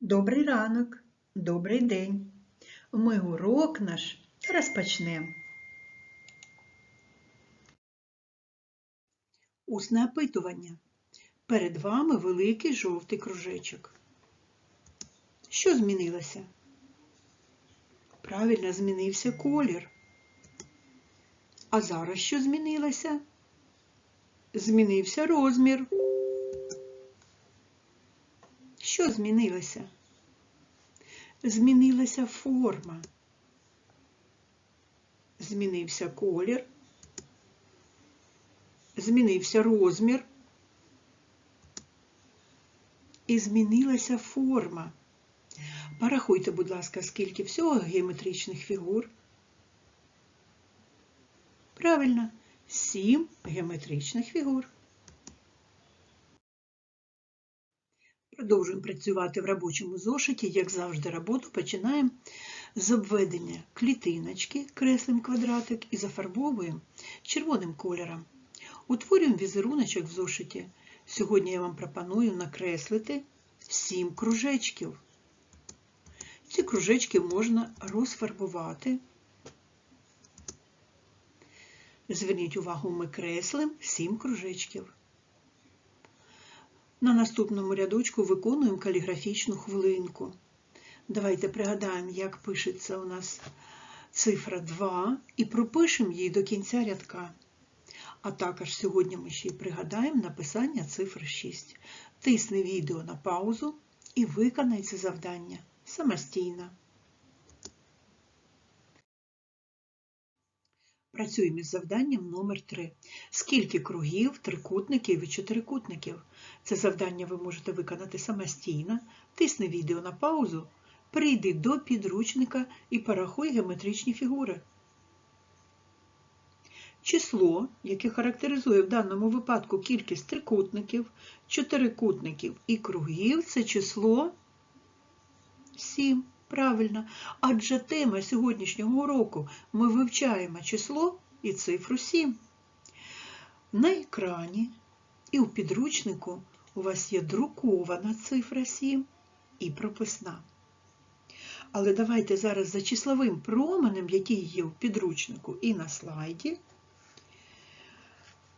Добрий ранок, добрий день. Ми урок наш розпочнемо. Усне опитування. Перед вами великий жовтий кружечок. Що змінилося? Правильно, змінився колір. А зараз що змінилося? Змінився розмір. Що змінилося? Змінилася форма. Змінився колір. Змінився розмір. І змінилася форма. Порахуйте, будь ласка, скільки всього геометричних фігур. Правильно, сім геометричних фігур. Продовжуємо працювати в робочому зошиті, як завжди, роботу починаємо з обведення клітиночки, креслим квадратик і зафарбовуємо червоним кольором. Утворюємо візеруночок в зошиті. Сьогодні я вам пропоную накреслити 7 кружечків. Ці кружечки можна розфарбувати. Зверніть увагу, ми креслим 7 кружечків. На наступному рядочку виконуємо каліграфічну хвилинку. Давайте пригадаємо, як пишеться у нас цифра 2 і пропишемо її до кінця рядка. А також сьогодні ми ще й пригадаємо написання цифри 6. Тисни відео на паузу і виконай це завдання самостійно. Працюємо із завданням номер 3 Скільки кругів, трикутників і чотирикутників? Це завдання ви можете виконати самостійно. Тисни відео на паузу, прийди до підручника і порахуй геометричні фігури. Число, яке характеризує в даному випадку кількість трикутників, чотирикутників і кругів, це число 7. Правильно, адже тема сьогоднішнього уроку ми вивчаємо число і цифру 7. На екрані і у підручнику у вас є друкована цифра 7 і прописна. Але давайте зараз за числовим променем, який є в підручнику і на слайді,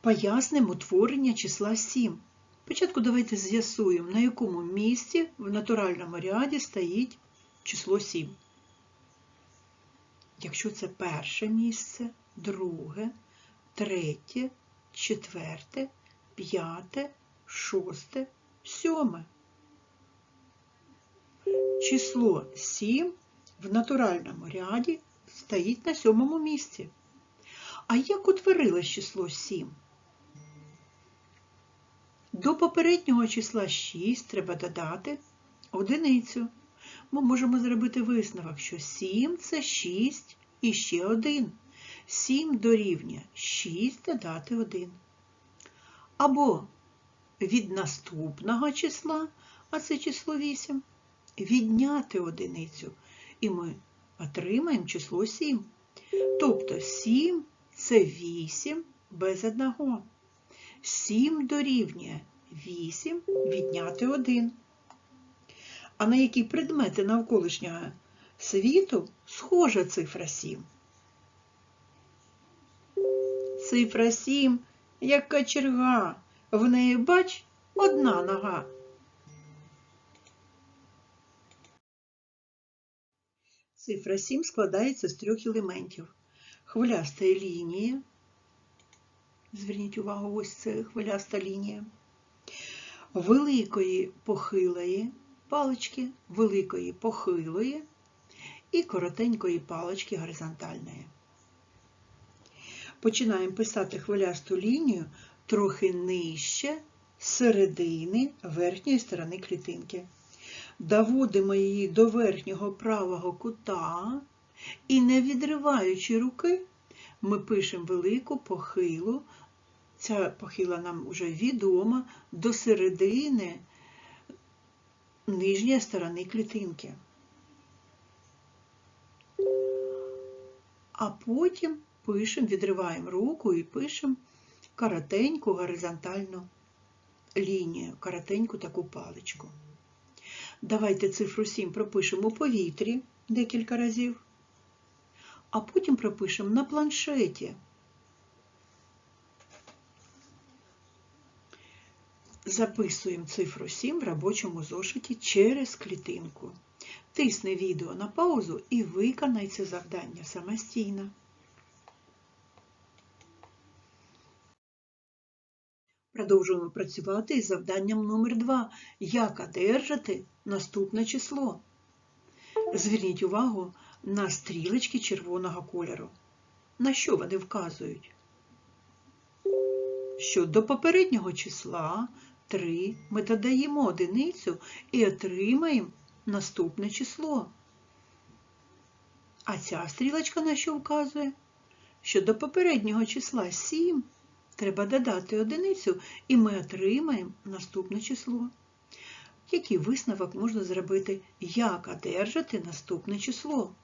пояснимо утворення числа 7. Спочатку давайте з'ясуємо, на якому місці в натуральному ряді стоїть число 7. Якщо це перше місце, друге, третє, четверте, п'яте, шосте, сьоме. Число 7 в натуральному ряді стоїть на сьомому місці. А як утворилось число 7? До попереднього числа 6 треба додати одиницю ми можемо зробити висновок, що 7 це 6 і ще 1. 7 дорівнює 6 додати 1. Або від наступного числа, а це число 8, відняти одиницю. І ми отримаємо число 7. Тобто 7 це 8 без 1. 7 дорівнює 8 відняти 1. А на які предмети навколишнього світу схожа цифра 7? Цифра 7, як кочерга, в неї, бач, одна нога. Цифра 7 складається з трьох елементів. Хвиляста лінія. Зверніть увагу, ось це хвиляста лінія. Великої похилої палички великої похилої і коротенької палички горизонтальної. Починаємо писати хвилясту лінію трохи нижче середини верхньої сторони клітинки. Доводимо її до верхнього правого кута і, не відриваючи руки, ми пишемо велику похилу. Ця похила нам вже відома до середини нижньої сторони клітинки. А потім пишемо, відриваємо руку і пишемо коротеньку горизонтальну лінію, коротеньку таку паличку. Давайте цифру 7 пропишемо у повітрі декілька разів, а потім пропишемо на планшеті. Записуємо цифру 7 в робочому зошиті через клітинку. Тисни відео на паузу і виконай це завдання самостійно. Продовжуємо працювати із завданням номер 2 Як одержати наступне число? Зверніть увагу на стрілочки червоного кольору. На що вони вказують? Що до попереднього числа 3 ми додаємо одиницю і отримаємо наступне число. А ця стрілочка на що вказує? Що до попереднього числа 7 треба додати одиницю і ми отримаємо наступне число. Який висновок можна зробити, як одержати наступне число?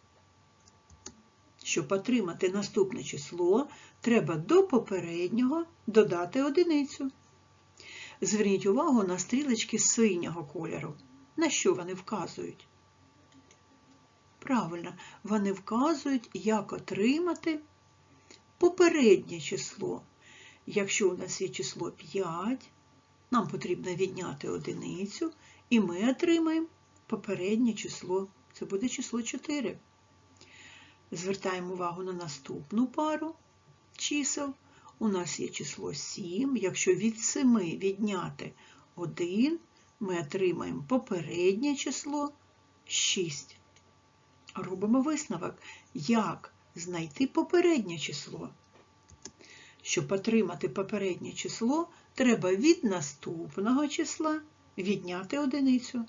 Щоб отримати наступне число, треба до попереднього додати одиницю. Зверніть увагу на стрілочки синього кольору. На що вони вказують? Правильно, вони вказують, як отримати попереднє число. Якщо у нас є число 5, нам потрібно відняти одиницю, і ми отримаємо попереднє число. Це буде число 4. Звертаємо увагу на наступну пару чисел. У нас є число 7. Якщо від 7 відняти 1, ми отримаємо попереднє число 6. Робимо висновок, як знайти попереднє число. Щоб отримати попереднє число, треба від наступного числа відняти одиницю.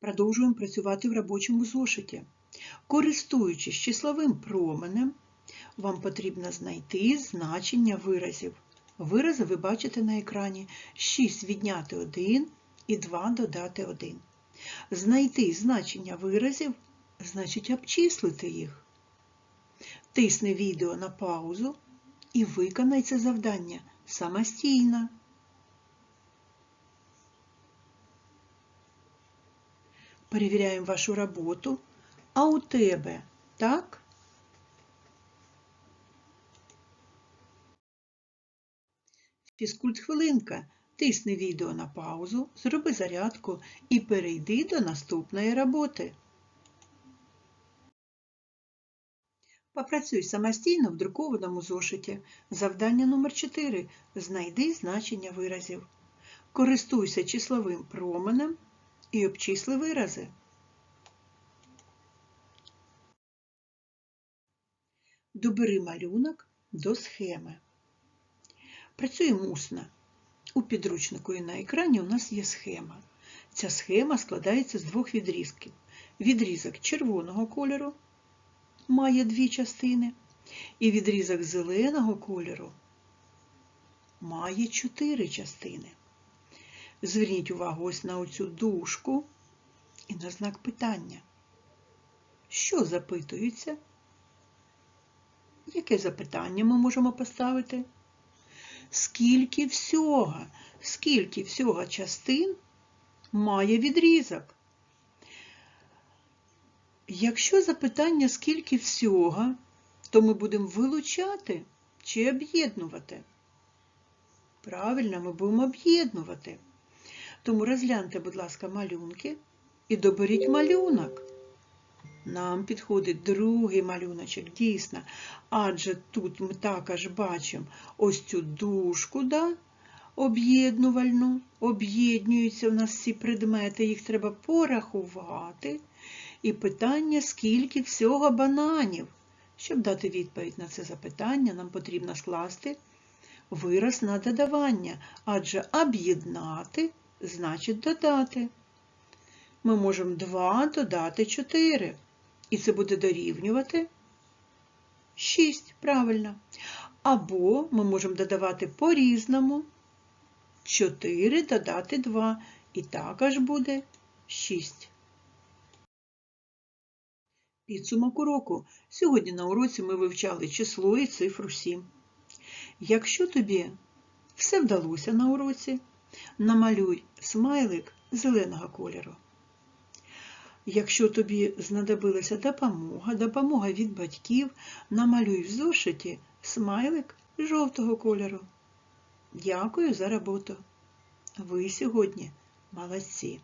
Продовжуємо працювати в робочому зошиті. Користуючись числовим променем, вам потрібно знайти значення виразів. Вирази ви бачите на екрані 6 відняти 1 і 2 додати 1. Знайти значення виразів значить обчислити їх. Тисни відео на паузу і виконай це завдання самостійно. Перевіряємо вашу роботу. А у тебе так? Фізкульт хвилинка. Тисни відео на паузу, зроби зарядку і перейди до наступної роботи. Попрацюй самостійно в друкованому зошиті. Завдання номер 4 Знайди значення виразів. Користуйся числовим променем і обчисли вирази. Добери малюнок до схеми. Працюємо усно. У підручнику і на екрані у нас є схема. Ця схема складається з двох відрізків. Відрізок червоного кольору має дві частини, і відрізок зеленого кольору має чотири частини. Зверніть увагу ось на оцю дужку і на знак питання. Що запитується? Яке запитання ми можемо поставити? Скільки всього, скільки всього частин має відрізок? Якщо запитання скільки всього, то ми будемо вилучати чи об'єднувати? Правильно, ми будемо об'єднувати. Тому розгляньте, будь ласка, малюнки і доберіть малюнок. Нам підходить другий малюночок, дійсно. Адже тут ми також бачимо ось цю дужку, да? об'єднувальну, об'єднуються в нас всі предмети, їх треба порахувати. І питання, скільки всього бананів. Щоб дати відповідь на це запитання, нам потрібно скласти вираз на додавання, адже об'єднати значить додати. Ми можемо 2 додати 4. І це буде дорівнювати 6, правильно. Або ми можемо додавати по-різному 4 додати 2, і також буде 6. Підсумок уроку. Сьогодні на уроці ми вивчали число і цифру 7. Якщо тобі Все вдалося на уроці. Намалюй смайлик зеленого кольору. Якщо тобі знадобилася допомога, допомога від батьків, намалюй в зошиті смайлик жовтого кольору. Дякую за роботу. Ви сьогодні молодці.